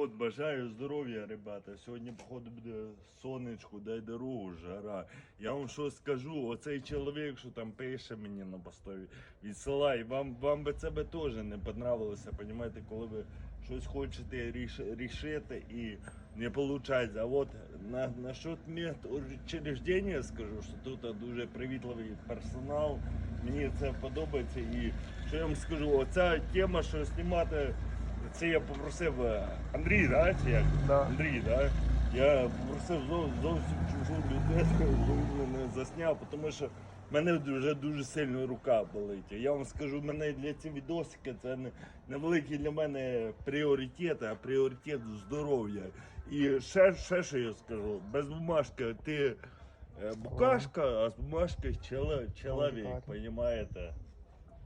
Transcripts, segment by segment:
От бажаю здоров'я, ребята. Сьогодні, походу, буде сонечко, дай дорогу, жара. Я вам що скажу, оцей чоловік, що там пише мені на постові, відсилай, вам, вам би це би теж не понравилося, понімаєте, коли ви щось хочете ріш- рішити і не виходить. А от на, насчет медучреждення скажу, що тут дуже привітливий персонал. Мені це подобається. І що я вам скажу, оця тема, що знімати. Це я попросив е, Андрій, да? Чи як? Да. Андрій, да? Я попросив зов- зовсім чужу людину, щоб він мене засняв, тому що в мене вже дуже сильно рука болить. Я вам скажу, мене для ці відосики це не, не великий для мене пріоритет, а пріоритет здоров'я. І ще, ще що я скажу, без бумажки ти е, букашка, а з бумажки чоловік, чоловік, розумієте?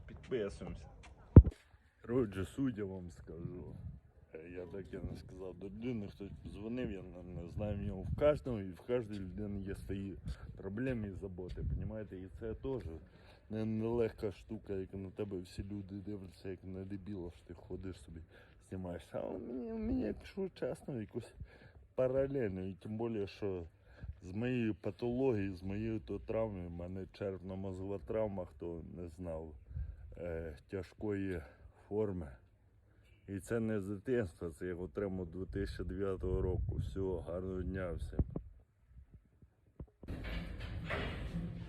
Підписуємося. Коротше, судя вам скажу. Е, Я так і не сказав до людини, хтось дзвонив, я не, знаю в нього в кожного, і в кожній людини є свої проблеми і заботи, понімаєте? І це теж не, нелегка штука, як на тебе всі люди дивляться, як на дебіла, що ти ходиш собі, знімаєш. А у мене, у мене якщо чесно, якось паралельно, і тим більше, що з моєю патологією, з моєю то травмою, в мене червно-мозгова травма, хто не знав е, тяжкої форми. І це не з дитинства, це я отримав 2009 року. Всього, гарного дня всім.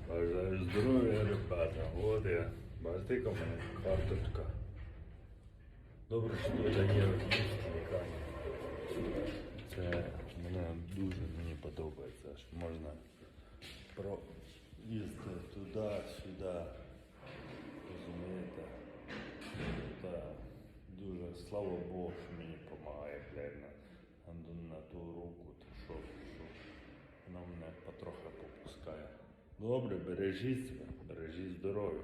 Бажаю здоров'я, ребята. От я. Бачите, яка в мене карточка. Добре, що тут є лікарня. Це мене дуже мені подобається, що можна проїздити туди-сюди. Слава Богу, що мені допомагає глянь на, на, ту руку, то що, що вона мене потрохи попускає. Добре, бережіть себе, бережіть здоров'я.